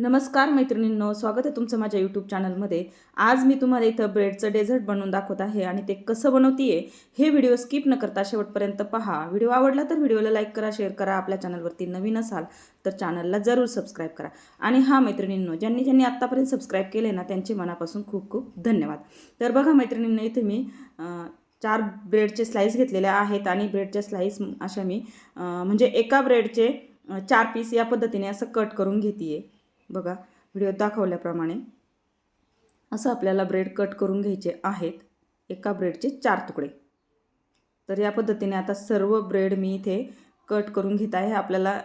नमस्कार मैत्रिणींनो स्वागत आहे तुमचं माझ्या यूट्यूब चॅनलमध्ये आज मी तुम्हाला इथं ब्रेडचं डेझर्ट बनवून दाखवत आहे आणि ते कसं बनवतीये हे व्हिडिओ स्किप न करता शेवटपर्यंत पहा. व्हिडिओ आवडला तर व्हिडिओला लाईक करा शेअर करा आपल्या चॅनलवरती नवीन असाल तर चॅनलला जरूर सबस्क्राईब करा. आणि हा मैत्रिणींनो ज्यांनी ज्यांनी आत्तापर्यंत सबस्क्राईब केले ना त्यांचे मनापासून खूप खूप धन्यवाद. तर बघा मैत्रिणींनो इथे मी चार ब्रेडचे स्लाईस घेतलेले आहेत आणि ब्रेडच्या स्लाईस अशा मी म्हणजे एका ब्रेडचे चार पीस या पद्धतीने असं कट करून घेते बघा व्हिडिओ दाखवल्याप्रमाणे असं आपल्याला ब्रेड कट करून घ्यायचे आहेत एका ब्रेडचे चार तुकडे. तर या पद्धतीने आता सर्व ब्रेड मी इथे कट करून घेत आहे. आपल्याला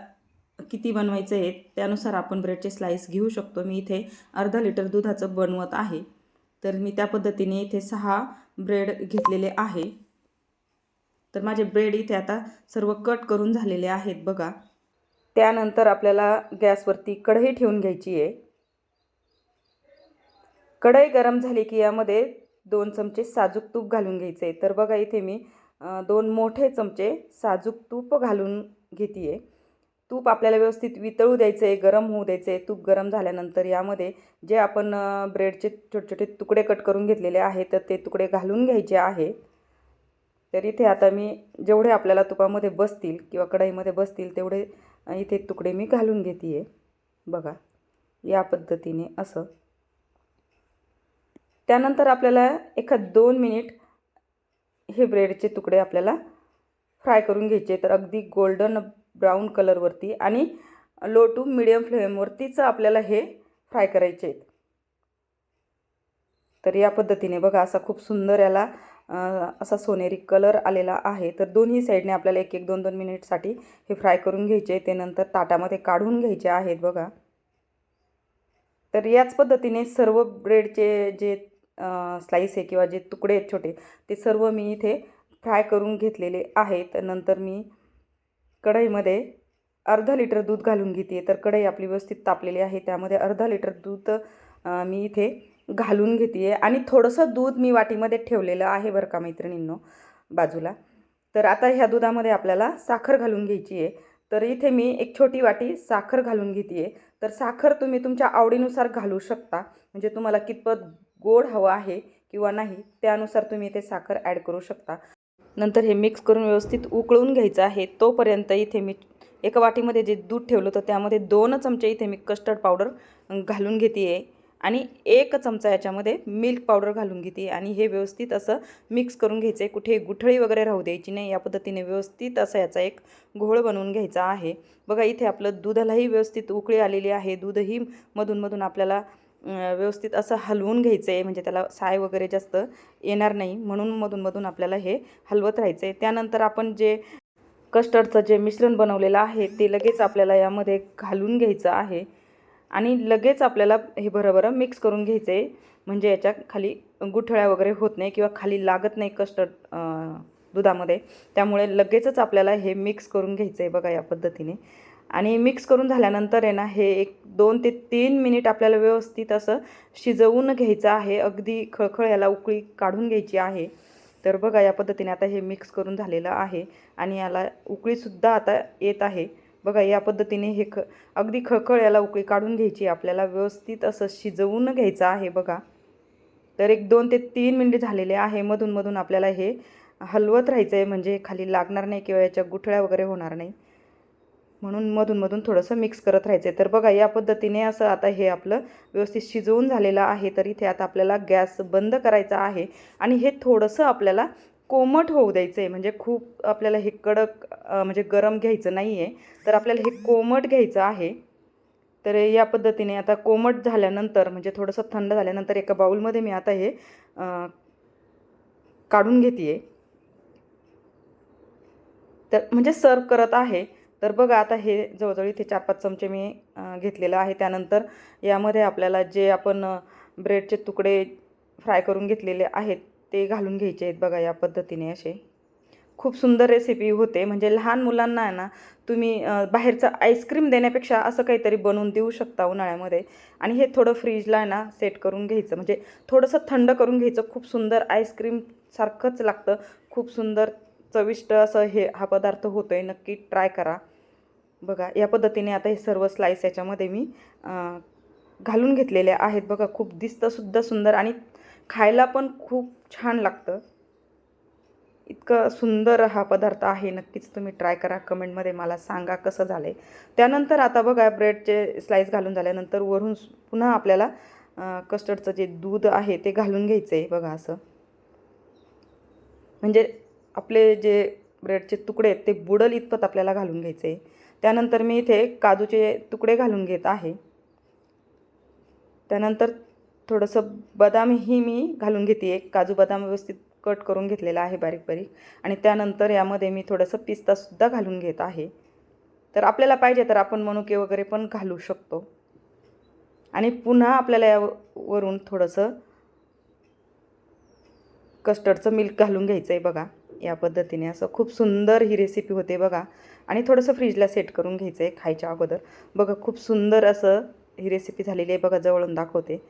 किती बनवायचं आहे त्यानुसार आपण ब्रेडचे स्लाईस घेऊ शकतो. मी इथे अर्धा लिटर दुधाचं बनवत आहे. तर मी त्या पद्धतीने इथे सहा ब्रेड घेतलेले आहे. तर माझे ब्रेड इथे आता सर्व कट करून झालेले आहेत. बघा त्यानंतर आपल्याला गॅसवरती कढई ठेवून घ्यायची आहे. कढई गरम झाली की यामध्ये दोन चमचे साजूक तूप घालून घ्यायचे. तर बघा इथे मी दोन मोठे चमचे साजूक तूप घालून घेते आहे तूप आपल्याला व्यवस्थित वितळू द्यायचं आहे गरम होऊ द्यायचं आहे तूप गरम झाल्यानंतर यामध्ये जे आपण ब्रेडचे छोटे छोटे तुकडे कट करून घेतलेले आहेत तर ते तुकडे घालून घ्यायचे आहे. तर इथे आता मी जेवढे आपल्याला तुपामध्ये बसतील किंवा कढईमध्ये बसतील तेवढे इथे तुकडे मी घालून घेते आहे बघा या पद्धतीने असं. त्यानंतर आपल्याला एखाद दोन मिनिट हे ब्रेडचे तुकडे आपल्याला फ्राय करून घ्यायचे. तर अगदी गोल्डन ब्राऊन कलरवरती आणि लो टू मिडियम फ्लेमवरतीच आपल्याला हे फ्राय करायचे आहेत. तर या पद्धतीने बघा असा खूप सुंदर याला असा सोनेरी कलर आलेला आहे. तर दोन्ही साईडने आपल्याला एक एक दोन दोन मिनिटसाठी हे फ्राय करून घ्यायचे. ते नंतर ताटामध्ये काढून घ्यायचे आहेत बघा. तर याच पद्धतीने सर्व ब्रेडचे जे स्लाईस आहे किंवा जे तुकडे आहेत छोटे ते सर्व मी इथे फ्राय करून घेतलेले आहेत. नंतर मी कढईमध्ये अर्धा लिटर दूध घालून घेते. तर कढई आपली व्यवस्थित तापलेली आहे. त्यामध्ये अर्धा लिटर दूध मी इथे घालून घेते आणि थोडंसं दूध मी वाटीमध्ये ठेवलेलं आहे बरं का मैत्रिणींनो बाजूला. तर आता ह्या दुधामध्ये आपल्याला साखर घालून घ्यायची आहे. तर इथे मी एक छोटी वाटी साखर घालून घेते आहे तर साखर तुम्ही तुमच्या आवडीनुसार घालू शकता. म्हणजे तुम्हाला कितपत गोड हवं आहे किंवा नाही त्यानुसार तुम्ही इथे साखर ॲड करू शकता. नंतर हे मिक्स करून व्यवस्थित उकळून घ्यायचं आहे. तोपर्यंत इथे मी एका वाटीमध्ये जे दूध ठेवलं होतं त्यामध्ये दोन चमचे इथे मी कस्टर्ड पावडर घालून घेते आहे आणि एक चमचा याच्यामध्ये मिल्क पावडर घालून घेते. आणि हे व्यवस्थित असं मिक्स करून घ्यायचं आहे कुठे गुठळी वगैरे राहू द्यायची नाही. या पद्धतीने व्यवस्थित असा याचा एक घोळ बनवून घ्यायचा आहे. बघा इथे आपलं दुधालाही व्यवस्थित उकळी आलेली आहे. दूधही मधून आपल्याला व्यवस्थित असं हलवून घ्यायचं आहे म्हणजे त्याला साय वगैरे जास्त येणार नाही. म्हणून मधून मधून आपल्याला हे हलवत राहायचं आहे त्यानंतर आपण जे कस्टर्डचं जे मिश्रण बनवलेलं आहे ते लगेच आपल्याला यामध्ये घालून घ्यायचं आहे. आणि लगेच आपल्याला हे बरोबर मिक्स करून घ्यायचं. आहे म्हणजे याच्या खाली गुठळ्या वगैरे होत नाही किंवा खाली लागत नाही कस्टर्ड दुधामध्ये. त्यामुळे लगेचच आपल्याला हे मिक्स करून घ्यायचं आहे बघा या पद्धतीने. आणि मिक्स करून झाल्यानंतर आहे ना हे एक दोन ते तीन मिनिट आपल्याला व्यवस्थित असं शिजवून घ्यायचं आहे. अगदी खळखळ याला उकळी काढून घ्यायची आहे. तर बघा या पद्धतीने आता हे मिक्स करून झालेलं आहे. आणि याला उकळीसुद्धा आता येत आहे. बघा या पद्धतीने हे ख अगदी खळखळ याला उकळी काढून घ्यायची आपल्याला व्यवस्थित असं शिजवून घ्यायचं आहे बघा. तर एक दोन ते तीन मिनटे झालेले आहे. मधून मधून आपल्याला हे हलवत राहायचं आहे म्हणजे खाली लागणार नाही किंवा याच्या गुठळ्या वगैरे होणार नाही. म्हणून मधून मधून थोडंसं मिक्स करत राहायचं आहे तर बघा या पद्धतीने असं आता हे आपलं व्यवस्थित शिजवून झालेलं आहे. तर इथे आता आपल्याला गॅस बंद करायचा आहे. आणि हे थोडंसं आपल्याला कोमट होऊ द्यायचं आहे म्हणजे खूप आपल्याला हे कडक म्हणजे गरम घ्यायचं नाही आहे तर आपल्याला हे कोमट घ्यायचं आहे. तर या पद्धतीने आता कोमट झाल्यानंतर म्हणजे थोडंसं थंड झाल्यानंतर एका बाऊलमध्ये मी आता हे काढून घेते आहे तर म्हणजे सर्व करत आहे. तर बघा आता हे जवळजवळ इथे चार पाच चमचे मी घेतलेलं आहे. त्यानंतर यामध्ये आपल्याला जे आपण ब्रेडचे तुकडे फ्राय करून घेतलेले आहेत ते घालून घ्यायचे आहेत बघा या पद्धतीने असे. खूप सुंदर रेसिपी होते. म्हणजे लहान मुलांना आहे ना तुम्ही बाहेरचं आईस्क्रीम देण्यापेक्षा असं काहीतरी बनवून देऊ शकता उन्हाळ्यामध्ये. आणि हे थोडं फ्रीजला आहे ना सेट करून घ्यायचं. म्हणजे थोडंसं थंड करून घ्यायचं. खूप सुंदर आईस्क्रीमसारखंच लागतं. खूप सुंदर चविष्ट असं हे हा पदार्थ होतो आहे नक्की ट्राय करा. बघा या पद्धतीने आता हे सर्व स्लाईस याच्यामध्ये मी घालून घेतलेले आहेत. बघा खूप दिसतंसुद्धा सुंदर आणि खायला पण खूप छान लागतं. इतकं सुंदर हा पदार्थ आहे नक्कीच तुम्ही ट्राय करा. कमेंटमध्ये मला सांगा कसं झालं आहे त्यानंतर आता बघा ब्रेडचे स्लाईस घालून झाल्यानंतर वरून पुन्हा आपल्याला कस्टर्डचं जे दूध आहे ते घालून घ्यायचं आहे बघा असं. म्हणजे आपले जे ब्रेडचे तुकडे आहेत ते बुडल इतपत आपल्याला घालून घ्यायचे आहे त्यानंतर मी इथे काजूचे तुकडे घालून घेत आहे. त्यानंतर थोडंसं बदामही मी घालून घेते. एक काजू बदाम व्यवस्थित कट करून घेतलेला आहे बारीक बारीक. आणि त्यानंतर यामध्ये मी थोडंसं पिस्तासुद्धा घालून घेत आहे. तर आपल्याला पाहिजे तर आपण मनुके वगैरे पण घालू शकतो. आणि पुन्हा आपल्याला यावरून थोडंसं कस्टर्डचं मिल्क घालून घ्यायचं आहे बघा. या पद्धतीने असं खूप सुंदर ही रेसिपी होते बघा. आणि थोडंसं फ्रीजला सेट करून घ्यायचं आहे खायच्या अगोदर. बघा खूप सुंदर असं ही रेसिपी झालेली आहे बघा जवळून दाखवते.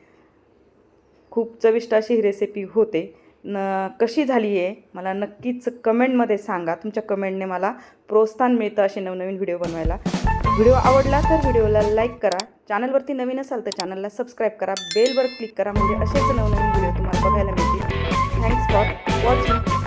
खूप चविष्ट अशी ही रेसिपी होते. न कशी झाली आहे मला नक्कीच कमेंटमध्ये सांगा. तुमच्या कमेंटने मला प्रोत्साहन मिळतं असे नवनवीन व्हिडिओ बनवायला. व्हिडिओ आवडला तर व्हिडिओला लाईक करा. चॅनलवरती नवीन असाल तर चॅनलला सबस्क्राईब करा. बेलवर क्लिक करा. म्हणजे असेच नवनवीन व्हिडिओ तुम्हाला बघायला मिळतील. Thanks for watching